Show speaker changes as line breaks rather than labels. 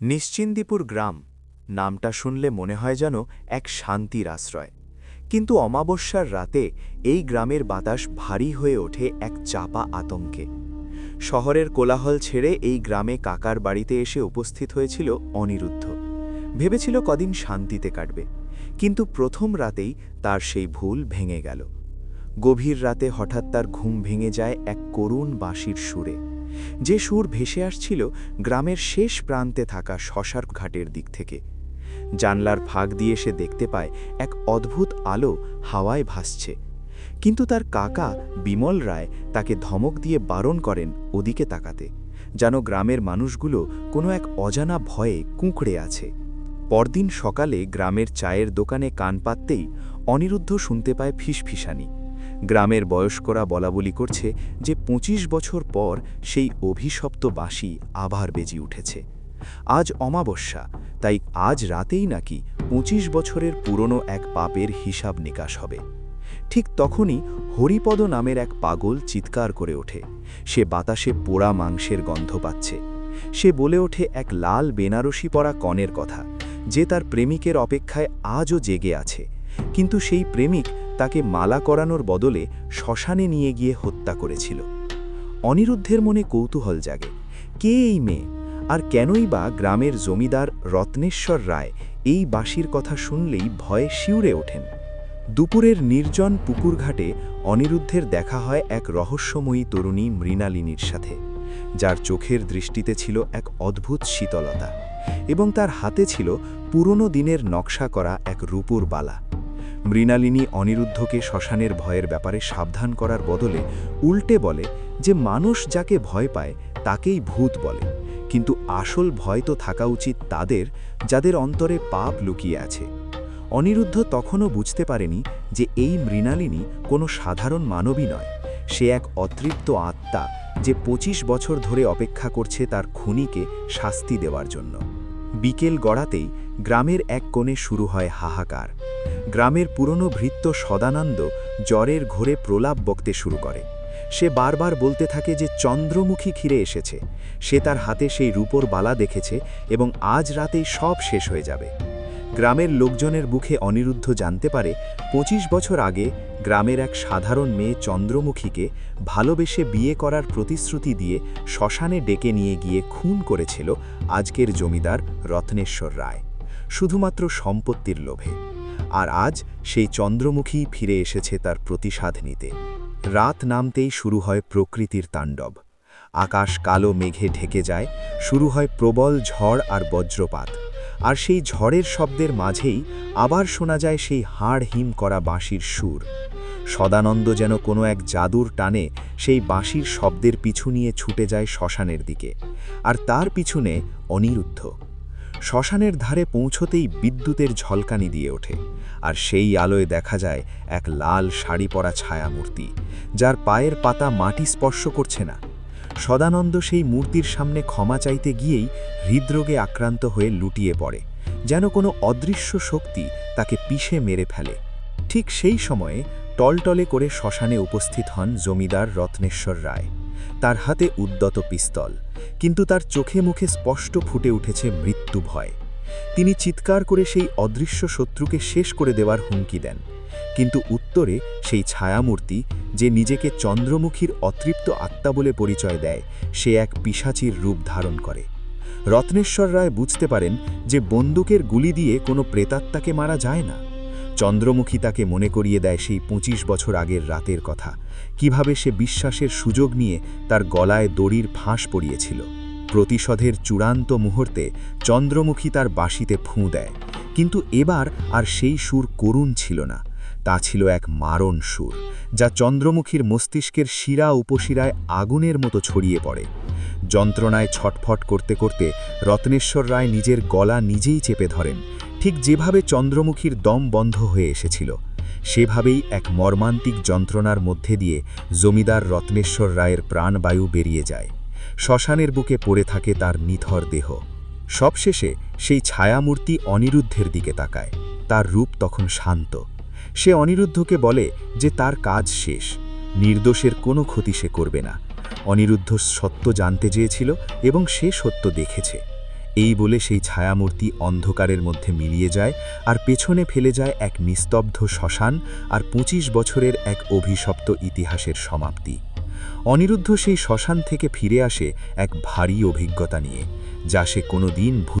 নিশ্চিন্দিপুর গ্রাম, নামটা শুনলে মনে হয় যেন এক শান্তির আশ্রয়। কিন্তু অমাবস্যার রাতে এই গ্রামের বাতাস ভারী হয়ে ওঠে এক চাপা আতঙ্কে। শহরের কোলাহল ছেড়ে এই গ্রামে কাকার বাড়িতে এসে উপস্থিত হয়েছিল অনিরুদ্ধ। ভেবেছিল কদিন শান্তিতে কাটবে, কিন্তু প্রথম রাতেই তার সেই ভুল ভেঙে গেল। গভীর রাতে হঠাৎ তার ঘুম ভেঙে যায় এক করুণ বাঁশির সুরে। যে সুর ভেসে আসছিল গ্রামের শেষ প্রান্তে থাকা শশার ঘাটের দিক থেকে। জানলার ফাঁক দিয়ে সে দেখতে পায় এক অদ্ভুত আলো হাওয়ায় ভাসছে। কিন্তু তার কাকা বিমল রায় তাকে ধমক দিয়ে বারণ করেন ওদিকে তাকাতে, যেন গ্রামের মানুষগুলো কোনো এক অজানা ভয়ে কুঁকড়ে আছে। পরদিন সকালে গ্রামের চায়ের দোকানে কান পাততেই অনিরুদ্ধ শুনতে পায় ফিসফিসানি। গ্রামের বয়স্করা বলাবলি করছে যে ২৫ বছর পর সেই অভিশপ্ত বাঁশি আবার বেজি উঠেছে। আজ অমাবস্যা, তাই আজ রাতেই নাকি ২৫ বছরের পুরনো এক পাপের হিসাব নিকাশ হবে। ঠিক তখনই হরিপদ নামের এক পাগল চিৎকার করে ওঠে। সে বাতাসে পোড়া মাংসের গন্ধ পাচ্ছে। সে বলে ওঠে এক লাল বেনারসি পরা কনের কথা, যে তার প্রেমিকের অপেক্ষায় আজও জেগে আছে। কিন্তু সেই প্রেমিক তাকে মালা করানোর বদলে শ্মশানে নিয়ে গিয়ে হত্যা করেছিল। অনিরুদ্ধের মনে কৌতূহল জাগে, কে এই মেয়ে? আর কেনই বা গ্রামের জমিদার রত্নেশ্বর রায় এই বাসির কথা শুনলেই ভয়ে শিউরে ওঠেন। দুপুরের নির্জন পুকুরঘাটে অনিরুদ্ধের দেখা হয় এক রহস্যময়ী তরুণী মৃণালিনীর সাথে, যার চোখের দৃষ্টিতে ছিল এক অদ্ভুত শীতলতা এবং তার হাতে ছিল পুরনো দিনের নকশা করা এক রূপুর বালা। মৃণালিনী অনিরুদ্ধকে শ্মশানের ভয়ের ব্যাপারে সাবধান করার বদলে উল্টে বলে যে মানুষ যাকে ভয় পায় তাকেই ভূত বলে। কিন্তু আসল ভয় তো থাকা উচিত তাদের, যাদের অন্তরে পাপ লুকিয়ে আছে। অনিরুদ্ধ তখনও বুঝতে পারেনি যে এই মৃণালিনী কোনো সাধারণ মানবী নয়। সে এক অতৃপ্ত আত্মা যে ২৫ বছর ধরে অপেক্ষা করছে তার খুনিকে শাস্তি দেওয়ার জন্য। বিকেল গড়াতেই গ্রামের এক কোণে শুরু হয় হাহাকার। গ্রামের পুরনো ভৃত্য সদানন্দ জ্বরের ঘোরে প্রলাপ বকতে শুরু করে। সে বারবার বলতে থাকে যে চন্দ্রমুখী ঘিরে এসেছে। সে তার হাতে সেই রূপোর বালা দেখেছে এবং আজ রাতেই সব শেষ হয়ে যাবে। গ্রামের লোকজনের বুকে অনিরুদ্ধ জানতে পারে ২৫ বছর আগে গ্রামের এক সাধারণ মেয়ে চন্দ্রমুখীকে ভালোবেসে বিয়ে করার প্রতিশ্রুতি দিয়ে শ্মশানে ডেকে নিয়ে গিয়ে খুন করেছিল আজকের জমিদার রত্নেশ্বর রায়। শুধুমাত্র সম্পত্তির লোভে। আর আজ সেই চন্দ্রমুখী ফিরে এসেছে তার প্রতিশাধ নিতে। রাত নামতেই শুরু হয় প্রকৃতির তাণ্ডব। আকাশ কালো মেঘে ঢেকে যায়, শুরু হয় প্রবল ঝড় আর বজ্রপাত। আর সেই ঝড়ের শব্দের মাঝেই আবার শোনা যায় সেই হাড় হিম করা বাঁশির সুর। সদানন্দ যেন কোনো এক জাদুর টানে সেই বাঁশির শব্দের পিছু নিয়ে ছুটে যায় শ্মশানের দিকে। আর তার পিছনে অনিরুদ্ধ। শ্মশানের ধারে পৌঁছতেই বিদ্যুতের ঝলকানি দিয়ে ওঠে, আর সেই আলোয় দেখা যায় এক লাল শাড়ি পরা ছায়ামূর্তি, যার পায়ের পাতা মাটি স্পর্শ করছে না। সদানন্দ সেই মূর্তির সামনে ক্ষমা চাইতে গিয়েই হৃদরোগে আক্রান্ত হয়ে লুটিয়ে পড়ে, যেন কোনো অদৃশ্য শক্তি তাকে পিষে মেরে ফেলে। ঠিক সেই সময়ে টলটলে করে শ্মশানে উপস্থিত হন জমিদার রত্নেশ্বর রায়। তার হাতে উদ্যত পিস্তল, কিন্তু তার চোখে মুখে স্পষ্ট ফুটে উঠেছে মৃত্যু ভয়। তিনি চিৎকার করে সেই অদৃশ্য শত্রুকে শেষ করে দেওয়ার হুমকি দেন, কিন্তু উত্তরে সেই ছায়ামূর্তি, যে নিজেকে চন্দ্রমুখীর অতৃপ্ত আত্মা বলে পরিচয় দেয়, সে এক পিসাচির রূপ ধারণ করে। রত্নেশ্বর রায় বুঝতে পারেন যে বন্দুকের গুলি দিয়ে কোনো প্রেতাত্মাকে মারা যায় না। চন্দ্রমুখী তাকে মনে করিয়ে দেয় সেই ২৫ বছর আগের রাতের কথা। কীভাবে সে বিশ্বাসের সুযোগ নিয়ে তার গলায় দড়ির ফাঁস পড়িয়েছিল। প্রতিশোধের চূড়ান্ত মুহূর্তে চন্দ্রমুখী তার বাঁশিতে ফুঁ দেয়। কিন্তু এবার আর সেই সুর করুণ ছিল না। তা ছিল এক মারণ সুর, যা চন্দ্রমুখীর মস্তিষ্কের শিরা উপশিরায় আগুনের মতো ছড়িয়ে পড়ে। যন্ত্রণায় ছটফট করতে করতে রত্নেশ্বর রায় নিজের গলা নিজেই চেপে ধরেন। ঠিক যেভাবে চন্দ্রমুখীর দম বন্ধ হয়ে এসেছিল, সেভাবেই এক মর্মান্তিক যন্ত্রণার মধ্যে দিয়ে জমিদার রত্নেশ্বর রায়ের প্রাণবায়ু বেরিয়ে যায়। শ্মশানের বুকে পড়ে থাকে তার নিথর দেহ। সবশেষে সেই ছায়ামূর্তি অনিরুদ্ধের দিকে তাকায়। তার রূপ তখন শান্ত। সে অনিরুদ্ধকে বলে যে তার কাজ শেষ। নির্দোষের কোনো ক্ষতি সে করবে না। অনিরুদ্ধ সত্য জানতে চেয়েছিল এবং সে সত্য দেখেছে।
এই বলে সেই ছায়ামূর্তি অন্ধকারের মধ্যে মিলিয়ে যায় আর পেছনে ফেলে যায় এক নিস্তব্ধ শ্মশান আর পঁচিশ বছরের এক অভিশপ্ত ইতিহাসের সমাপ্তি। অনিরুদ্ধ সেই শ্মশান থেকে ফিরে আসে এক ভারী অভিজ্ঞতা নিয়ে, যা সে কোনো দিন